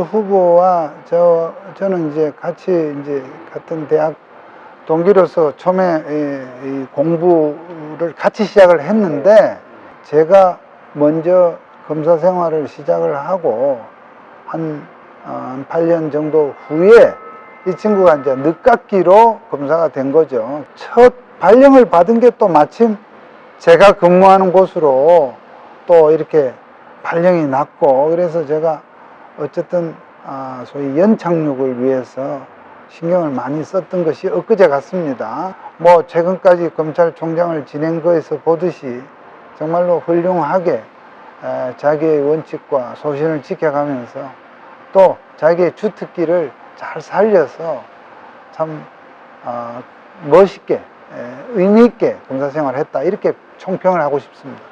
윤석열 후보와 저 저는 이제 같이 이제 같은 대학 동기로서 처음에 이, 이 공부를 같이 시작을 했는데 제가 먼저 검사 생활을 시작을 하고 한, 어, 한 8년 정도 후에 이 친구가 이제 늦깎이로 검사가 된 거죠. 첫 발령을 받은 게 또 마침 제가 근무하는 곳으로 또 이렇게 발령이 났고 그래서 제가 어쨌든 아, 소위 연착륙을 위해서 신경을 많이 썼던 것이 엊그제 같습니다. 뭐 최근까지 검찰총장을 지낸 거에서 보듯이 정말로 훌륭하게 에, 자기의 원칙과 소신을 지켜가면서 또 자기의 주특기를 잘 살려서 참 어, 멋있게 에, 의미 있게 검사 생활을 했다 이렇게 총평을 하고 싶습니다.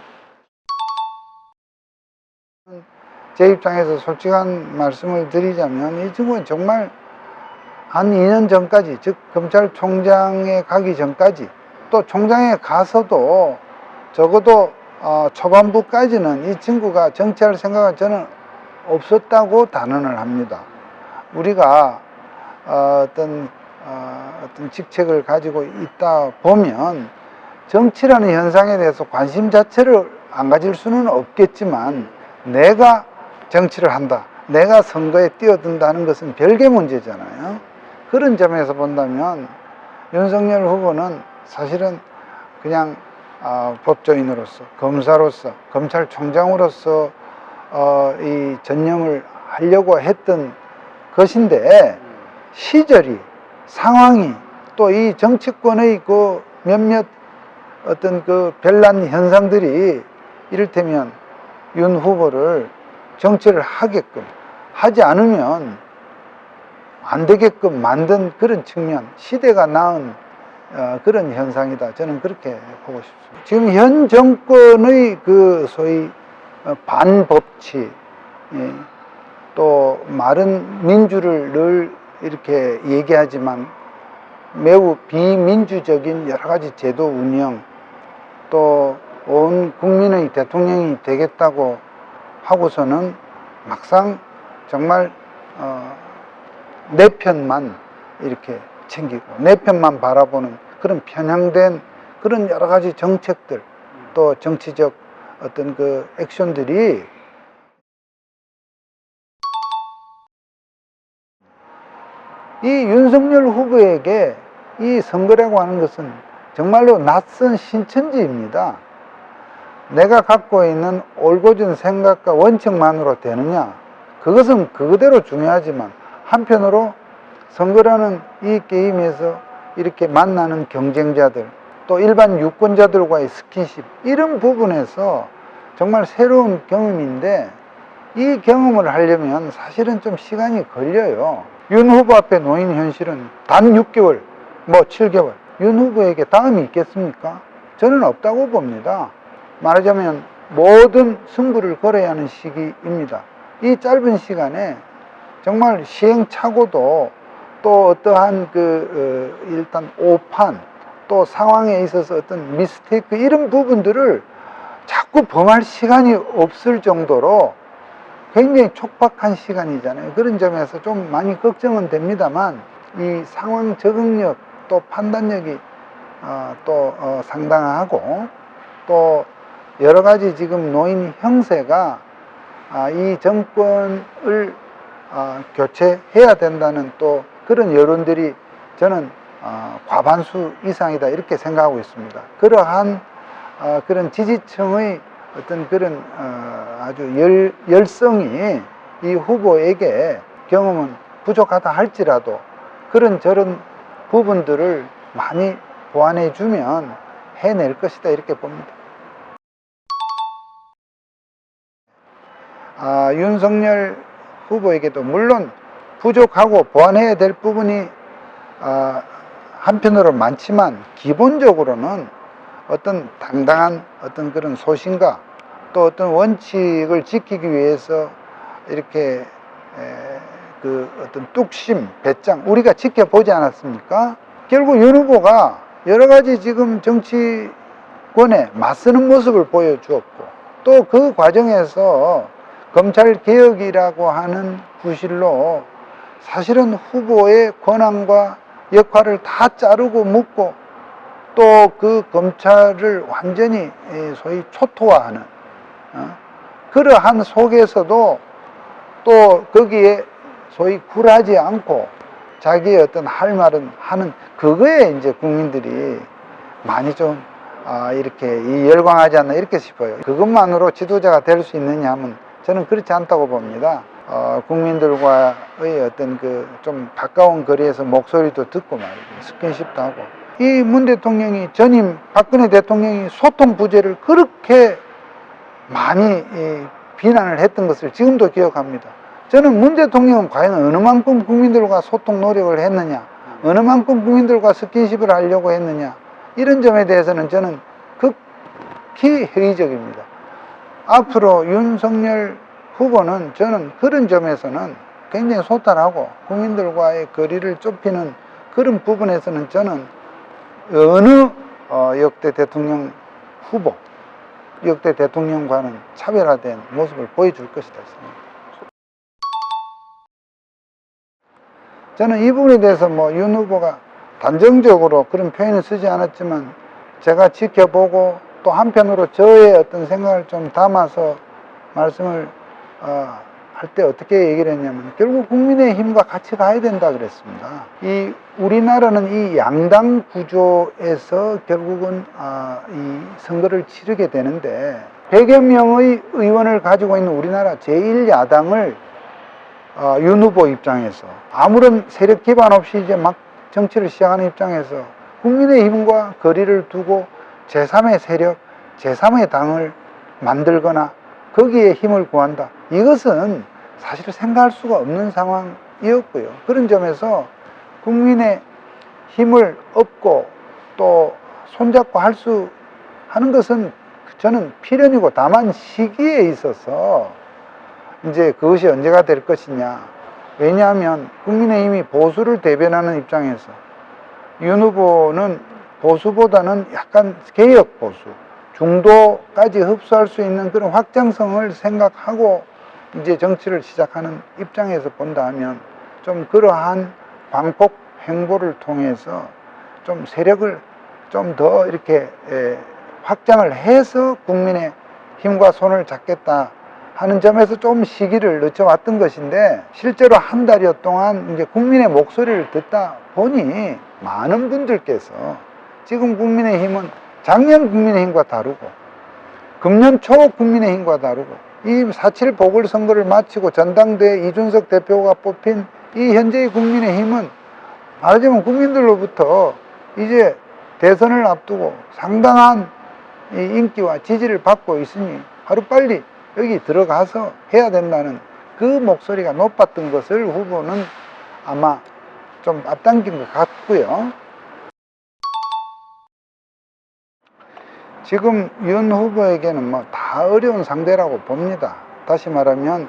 제 입장에서 솔직한 말씀을 드리자면 이 친구는 정말 한 2년 전까지 즉 검찰총장에 가기 전까지 또 총장에 가서도 적어도 어, 초반부까지는 이 친구가 정치할 생각은 저는 없었다고 단언을 합니다. 우리가 어, 어떤 어, 어떤 직책을 가지고 있다 보면 정치라는 현상에 대해서 관심 자체를 안 가질 수는 없겠지만 내가 정치를 한다. 내가 선거에 뛰어든다는 것은 별개 문제잖아요. 그런 점에서 본다면 윤석열 후보는 사실은 그냥 어, 법조인으로서, 검사로서, 검찰총장으로서 어, 이 전념을 하려고 했던 것인데 시절이 상황이 또 이 정치권의 그 몇몇 어떤 그 별난 현상들이 이를테면 윤 후보를 정치를 하게끔 하지 않으면 안 되게끔 만든 그런 측면, 시대가 낳은 어, 그런 현상이다. 저는 그렇게 보고 싶습니다. 지금 현 정권의 그 소위 어, 반법치, 예, 또 말은 민주를 늘 이렇게 얘기하지만 매우 비민주적인 여러 가지 제도 운영, 또 온 국민의 대통령이 되겠다고 하고서는 막상 정말 어, 내 편만 이렇게 챙기고 내 편만 바라보는 그런 편향된 그런 여러 가지 정책들 또 정치적 어떤 그 액션들이 이 윤석열 후보에게 이 선거라고 하는 것은 정말로 낯선 신천지입니다. 내가 갖고 있는 올곧은 생각과 원칙만으로 되느냐? 그것은 그대로 중요하지만 한편으로 선거라는 이 게임에서 이렇게 만나는 경쟁자들 또 일반 유권자들과의 스킨십 이런 부분에서 정말 새로운 경험인데 이 경험을 하려면 사실은 좀 시간이 걸려요. 윤 후보 앞에 놓인 현실은 단 6개월, 뭐 7개월. 윤 후보에게 다음이 있겠습니까? 저는 없다고 봅니다. 말하자면 모든 승부를 걸어야 하는 시기입니다. 이 짧은 시간에 정말 시행착오도 또 어떠한 그 어, 일단 오판 또 상황에 있어서 어떤 미스테이크 이런 부분들을 자꾸 범할 시간이 없을 정도로 굉장히 촉박한 시간이잖아요. 그런 점에서 좀 많이 걱정은 됩니다만 이 상황 적응력 또 판단력이 어, 또 어, 상당하고 또 여러 가지 지금 노인 형세가 아, 이 정권을 아, 교체해야 된다는 또 그런 여론들이 저는 어, 과반수 이상이다 이렇게 생각하고 있습니다. 그러한 어, 그런 지지층의 어떤 그런 어, 아주 열, 열성이 이 후보에게 경험은 부족하다 할지라도 그런 저런 부분들을 많이 보완해 주면 해낼 것이다 이렇게 봅니다. 아, 윤석열 후보에게도 물론 부족하고 보완해야 될 부분이 아, 한편으로 많지만 기본적으로는 어떤 당당한 어떤 그런 소신과 또 어떤 원칙을 지키기 위해서 이렇게 에, 그 어떤 뚝심, 배짱 우리가 지켜보지 않았습니까? 결국 윤 후보가 여러 가지 지금 정치권에 맞서는 모습을 보여주었고 또 그 과정에서 검찰 개혁이라고 하는 구실로 사실은 후보의 권한과 역할을 다 자르고 묶고 또 그 검찰을 완전히 에, 소위 초토화하는 어? 그러한 속에서도 또 거기에 소위 굴하지 않고 자기의 어떤 할 말은 하는 그거에 이제 국민들이 많이 좀 아, 이렇게 이 열광하지 않나 이렇게 싶어요. 그것만으로 지도자가 될 수 있느냐 하면 저는 그렇지 않다고 봅니다. 어, 국민들과의 어떤 그 좀 가까운 거리에서 목소리도 듣고 말이죠. 스킨십도 하고. 이 문 대통령이 전임 박근혜 대통령이 소통 부재를 그렇게 많이 이, 비난을 했던 것을 지금도 기억합니다. 저는 문 대통령은 과연 어느 만큼 국민들과 소통 노력을 했느냐, 어느 만큼 국민들과 스킨십을 하려고 했느냐, 이런 점에 대해서는 저는 극히 회의적입니다. 앞으로 윤석열 후보는 저는 그런 점에서는 굉장히 소탈하고 국민들과의 거리를 좁히는 그런 부분에서는 저는 어느 어, 역대 대통령 후보, 역대 대통령과는 차별화된 모습을 보여줄 것이다 생각합니다. 저는 이 부분에 대해서 뭐 윤 후보가 단정적으로 그런 표현을 쓰지 않았지만 제가 지켜보고 또 한편으로 저의 어떤 생각을 좀 담아서 말씀을 어, 할 때 어떻게 얘기를 했냐면 결국 국민의 힘과 같이 가야 된다 그랬습니다. 이 우리나라는 이 양당 구조에서 결국은 아, 이 선거를 치르게 되는데 100여 명의 의원을 가지고 있는 우리나라 제1야당을 어, 윤 후보 입장에서 아무런 세력 기반 없이 이제 막 정치를 시작하는 입장에서 국민의 힘과 거리를 두고 제3의 세력, 제3의 당을 만들거나 거기에 힘을 구한다. 이것은 사실 생각할 수가 없는 상황이었고요. 그런 점에서 국민의 힘을 얻고 또 손잡고 할 수 하는 것은 저는 필연이고 다만 시기에 있어서 이제 그것이 언제가 될 것이냐. 왜냐하면 국민의힘이 보수를 대변하는 입장에서 윤 후보는 보수보다는 약간 개혁 보수, 중도까지 흡수할 수 있는 그런 확장성을 생각하고 이제 정치를 시작하는 입장에서 본다 하면 좀 그러한 광폭 행보를 통해서 좀 세력을 좀 더 이렇게 에, 확장을 해서 국민의 힘과 손을 잡겠다 하는 점에서 좀 시기를 늦춰왔던 것인데 실제로 한 달여 동안 이제 국민의 목소리를 듣다 보니 많은 분들께서 지금 국민의힘은 작년 국민의힘과 다르고 금년 초 국민의힘과 다르고 이4.7 보궐선거를 마치고 전당대회 이준석 대표가 뽑힌 이 현재의 국민의힘은 말하자면 국민들로부터 이제 대선을 앞두고 상당한 이 인기와 지지를 받고 있으니 하루빨리 여기 들어가서 해야 된다는 그 목소리가 높았던 것을 후보는 아마 좀 앞당긴 것 같고요. 지금 윤 후보에게는 뭐 다 어려운 상대라고 봅니다. 다시 말하면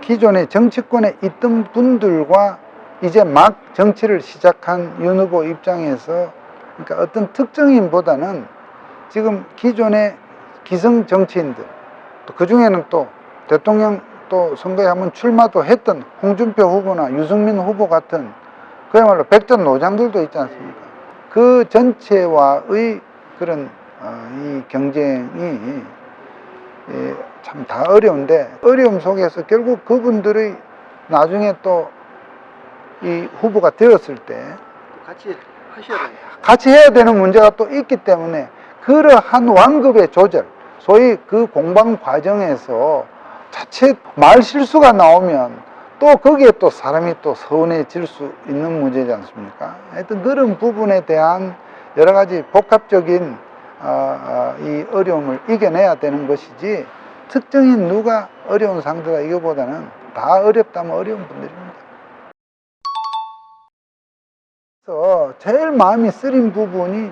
기존의 정치권에 있던 분들과 이제 막 정치를 시작한 윤 후보 입장에서 그러니까 어떤 특정인보다는 지금 기존의 기성 정치인들 또 그 중에는 또 대통령 또 선거에 한번 출마도 했던 홍준표 후보나 유승민 후보 같은 그야말로 백전 노장들도 있지 않습니까? 그 전체와의 그런 어, 이 경쟁이 예, 참다 어려운데 어려움 속에서 결국 그분들의 나중에 또 이 후보가 되었을 때 같이 하셔야 돼요. 같이 해야 되는 문제가 또 있기 때문에 그러한 완급의 조절, 소위 그 공방 과정에서 자칫 말 실수가 나오면 또 거기에 또 사람이 또 서운해질 수 있는 문제지 않습니까? 하여튼 그런 부분에 대한 여러 가지 복합적인 이 어려움을 이겨내야 되는 것이지 특정인 누가 어려운 상대다 이거보다는 다 어렵다면 어려운 분들입니다. 그래서 제일 마음이 쓰린 부분이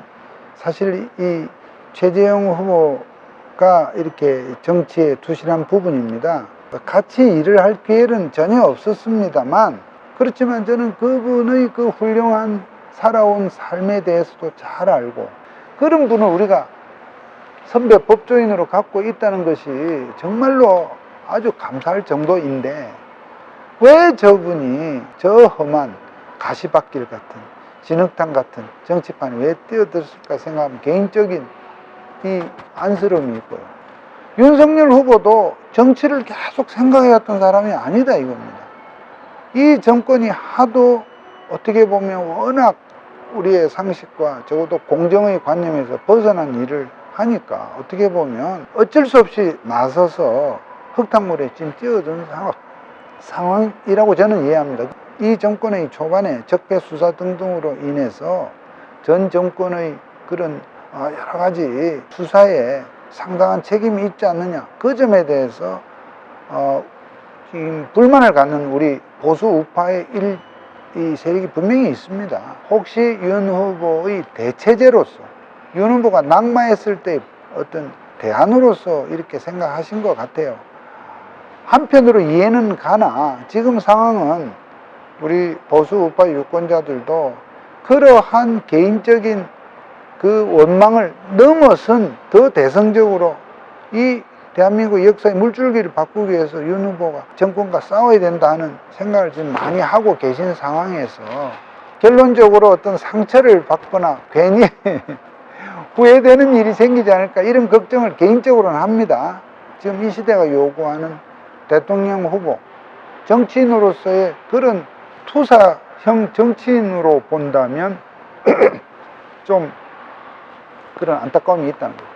사실 이 최재형 후보가 이렇게 정치에 투신한 부분입니다. 같이 일을 할 기회는 전혀 없었습니다만 그렇지만 저는 그분의 그 훌륭한 살아온 삶에 대해서도 잘 알고 그런 분을 우리가 선배 법조인으로 갖고 있다는 것이 정말로 아주 감사할 정도인데 왜 저분이 저 험한 가시밭길 같은 진흙탕 같은 정치판에 왜 뛰어들었을까 생각하면 개인적인 이 안쓰러움이 있고요. 윤석열 후보도 정치를 계속 생각해왔던 사람이 아니다 이겁니다. 이 정권이 하도 어떻게 보면 워낙 우리의 상식과 적어도 공정의 관념에서 벗어난 일을 하니까 어떻게 보면 어쩔 수 없이 나서서 흙탕물에 찜 뛰어든 상황, 상황이라고 저는 이해합니다. 이 정권의 초반에 적폐 수사 등등으로 인해서 전 정권의 그런 어, 여러 가지 수사에 상당한 책임이 있지 않느냐 그 점에 대해서 어, 불만을 갖는 우리 보수 우파의 일, 이 세력이 분명히 있습니다. 혹시 윤 후보의 대체제로서 윤 후보가 낙마했을 때 어떤 대안으로서 이렇게 생각하신 것 같아요. 한편으로 이해는 가나 지금 상황은 우리 보수 우파 유권자들도 그러한 개인적인 그 원망을 넘어선 더 대성적으로 이 대한민국 역사의 물줄기를 바꾸기 위해서 윤 후보가 정권과 싸워야 된다는 생각을 지금 많이 하고 계신 상황에서 결론적으로 어떤 상처를 받거나 괜히 후회되는 일이 생기지 않을까 이런 걱정을 개인적으로는 합니다. 지금 이 시대가 요구하는 대통령 후보, 정치인으로서의 그런 투사형 정치인으로 본다면 좀 그런 안타까움이 있다는 거죠.